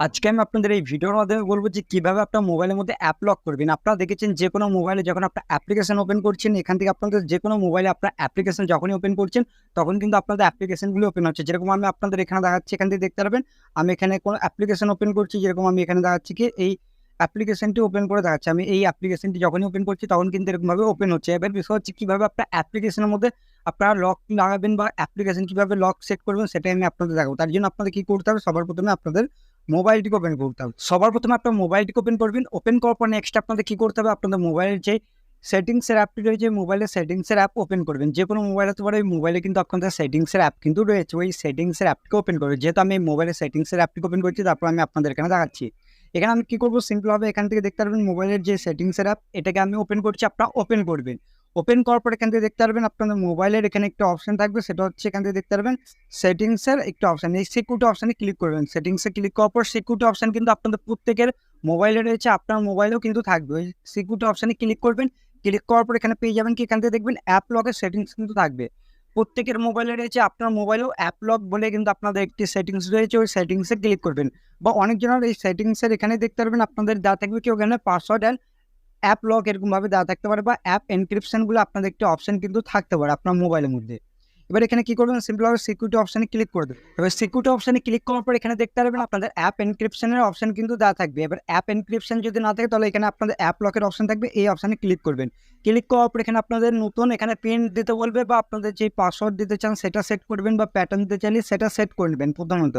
আজকে আমি আপনাদের এই ভিডিওর মাধ্যমে বলব যে কীভাবে আপনার মোবাইলের মধ্যে অ্যাপ লক করবেন। আপনারা দেখেছেন যে কোনো মোবাইলে যখন আপনার অ্যাপ্লিকেশন ওপেন করছেন, এখান থেকে আপনাদের যে কোনো মোবাইলে আপনার অ্যাপ্লিকেশন যখনই ওপেন করছেন, তখন কিন্তু আপনাদের অ্যাপ্লিকেশনগুলো ওপেন হচ্ছে। যেরকম আমি আপনাদের এখানে দেখাচ্ছি, এখান থেকে দেখতে পারবেন, আমি এখানে কোনো অ্যাপ্লিকেশন ওপেন করছি, যেরকম আমি এখানে দেখাচ্ছি কি, এই অ্যাপ্লিকেশনটি ওপেন করে দেখাচ্ছি। আমি এই অ্যাপ্লিকেশনটি যখনই ওপেন করছি, তখন কিন্তু এরকমভাবে ওপেন হচ্ছে। এবার বিষয় হচ্ছে কীভাবে আপনার অ্যাপ্লিকেশনের মধ্যে আপনারা লক লাগাবেন বা অ্যাপ্লিকেশন কীভাবে লক সেট করবেন, সেটাই আমি আপনাদের দেখাবো। তার জন্য আপনাদের কী করতে হবে, সবার প্রথমে আপনাদের মোবাইলটিকে ওপেন করতে হবে। সবার প্রথমে আপনার মোবাইলটিকে ওপেন করবেন। ওপেন করার পর নেক্সট আপনাদের কী করতে হবে? আপনাদের মোবাইলের যে সেটিংসের অ্যাপটি রয়েছে মোবাইলের সেটিংসের অ্যাপ ওপেন করবেন। যে কোনো মোবাইল হতে পারে, ওই মোবাইলে কিন্তু আপনাদের সেটিংসের অ্যাপ কিন্তু রয়েছে। ওই সেটিংসের অ্যাপটিকে ওপেন করবে যেহেতু আমি মোবাইলের সেটিংসের অ্যাপটিকে ওপেন করছি, তারপর আমি আপনাদের এখানে দেখাচ্ছি। এখানে আমি কী করব? সিম্পলভাবে এখান থেকে দেখতে পারবেন, মোবাইলের যে সেটিংসের অ্যাপ এটাকে আমি ওপেন করছি, আপনারা ওপেন করবেন। ওপেন করার পর এখান থেকে দেখতে পারবেন, আপনাদের মোবাইলের এখানে একটা অপশন থাকবে, সেটা হচ্ছে এখান থেকে দেখতে পারবেন সেটিংসের একটা অপশন এই সিকিউরিটি অপশানে ক্লিক করবেন। সেটিংসে ক্লিক করার পর সিকিউরিটি অপশান কিন্তু আপনাদের প্রত্যেকের মোবাইলে রয়েছে, আপনার মোবাইলেও কিন্তু থাকবে। ওই সিকিউরিটি অপশানে ক্লিক করবেন ক্লিক করার পর এখানে পেয়ে যাবেন কি, এখান থেকে দেখবেন অ্যাপ লকের সেটিংস কিন্তু থাকবে। প্রত্যেকের মোবাইলে রয়েছে, আপনার মোবাইলেও অ্যাপ লক বলে কিন্তু আপনাদের একটি সেটিংস রয়েছে, ওই সেটিংসে ক্লিক করবেন। বা অনেকজনের এই সেটিংসের এখানে দেখতে পারবেন, আপনাদের দেওয়া থাকবে কি, ওখানে পাসওয়ার্ড অ্যান্ড অ্যাপ লক এরকমভাবে দেওয়া থাকতে পারে বা অ্যাপ এনক্রিপশনগুলো আপনাদের একটি অপশন কিন্তু থাকতে পারে আপনার মোবাইলের মধ্যে। এবার এখানে কি করবেন? সিম্পলভাবে সিকিউরিটি অপশানে ক্লিক করে দেবেন। এবার সিকিউরিটি অপশানে ক্লিক করার পর এখানে দেখতে পারবেন আপনাদের অ্যাপ এনক্রিপশনের অপশন কিন্তু দেওয়া থাকবে। এবার অ্যাপ এনক্রিপশন যদি না থাকে তাহলে এখানে আপনাদের অ্যাপ লকের অপশন থাকবে। এই অপশানে ক্লিক করবেন। ক্লিক করার পর এখানে আপনাদের নতুন এখানে পিন দিতে বলবে বা আপনাদের যে পাসওয়ার্ড দিতে চান সেটা সেট করবেন বা প্যাটার্ন দিতে চাইলে সেটা সেট করে নেবেন প্রধানত।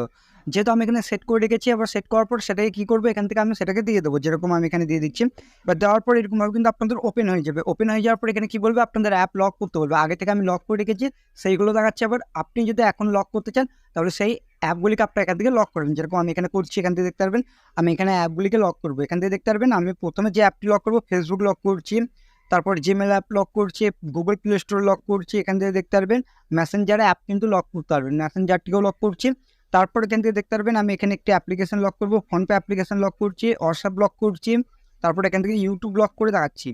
যেহেতু আমি এখানে সেট করে রেখেছি আবার সেট করার পর সেটাকে কী করব? এখান থেকে আমি সেটাকে দিয়ে দেবো। যেরকম আমি এখানে দিয়ে দিচ্ছি। বা দেওয়ার পর এরকমভাবে কিন্তু আপনাদের ওপেন হয়ে যাবে। ওপেন হয়ে যাওয়ার পর এখানে কী বলবে? আপনাদের অ্যাপ লক করতে বলবে। আগে থেকে আমি লক করে রেখেছি সেইগুলো দেখাচ্ছে, আবার আপনি যদি এখন লক করতে চান, তাহলে সেই অ্যাপগুলিকে আপনার এখান থেকে লক করবেন। যেরকম আমি এখানে করছি, এখান থেকে দেখতে পারবেন, আমি এখানে অ্যাপগুলিকে লক করব। এখান থেকে দেখতে পারবেন, আমি প্রথমে যে অ্যাপটি লক করব ফেসবুক লক করছি, তারপর জিমেল অ্যাপ লক করছি গুগল প্লে স্টোর লক করছি, এখান থেকে দেখতে পারবেন মেসেঞ্জার অ্যাপ কিন্তু লক করতে পারবেন। মেসেঞ্জারটিকেও লক করছি, তারপর এখান থেকে দেখতে পারবেন, আমি এখানে একটি অ্যাপ্লিকেশন লক করব ফোনপে অ্যাপ্লিকেশন লক করছি হোয়াটসঅ্যাপ লক করছি, তারপর এখান থেকে ইউটিউব লক করে দেখাচ্ছি।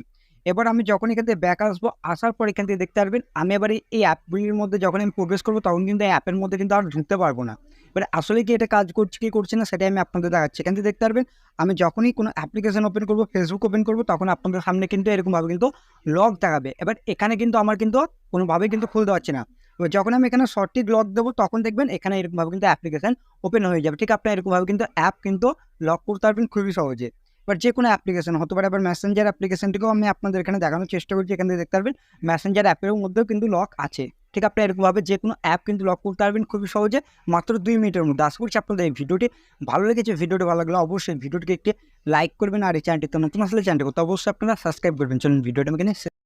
এবার আমি যখন এখান থেকে ব্যাক আসব, আসার পর এখান থেকে দেখতে পারবেন, আমি এবার এই- অ্যাপগুলির মধ্যে যখন আমি প্রবেশ করব, তখন কিন্তু এই অ্যাপের মধ্যে কিন্তু আর ঢুকতে পারব না। এবার আসলে কি এটা কাজ করছে, কি করছে না, সেটাই আমি আপনাদের দেখাচ্ছি। এখান থেকে দেখতে পারবেন, আমি যখনই কোনো অ্যাপ্লিকেশন ওপেন করব ফেসবুক ওপেন করব, তখন আপনাদের সামনে কিন্তু এরকমভাবে কিন্তু লক দেখাবে। এবার এখানে কিন্তু আমার কিন্তু কোনোভাবেই কিন্তু খুলতে পারছি না। এবার যখন আমি এখানে সঠিক লক দেবো, তখন দেখবেন এখানে এরকমভাবে কিন্তু অ্যাপ্লিকেশান ওপেন হয়ে যাবে। ঠিক আপনার এরকমভাবে কিন্তু অ্যাপ কিন্তু লক করতে পারবেন খুবই সহজে। এবার যে কোনো অ্যাপ্লিকেশন হতে পারে আবার মেসেঞ্জার অ্যাপ্লিকেশনটিকেও আমি আপনাদের এখানে দেখানোর চেষ্টা করছি, এখানে দেখতে পারবেন। মেসেঞ্জার অ্যাপের মধ্যেও কিন্তু লক আছে। ঠিক আপনি এরকমভাবে যে কোনো অ্যাপ কিন্তু লক করতে পারবেন খুবই সহজে, মাত্র দুই মিনিটের মধ্যে। আশা করছি আপনাদের এই ভিডিওটি ভালো লেগেছে। ভিডিওটি ভালো লাগলে অবশ্যই ভিডিওটিকে একটি লাইক করবেন। আর এই চ্যানেলটিতে নতুন আসলে চ্যানেলটি করতে অবশ্যই আপনারা সাবস্ক্রাইব করবেন। চলুন, ভিডিওটি আমি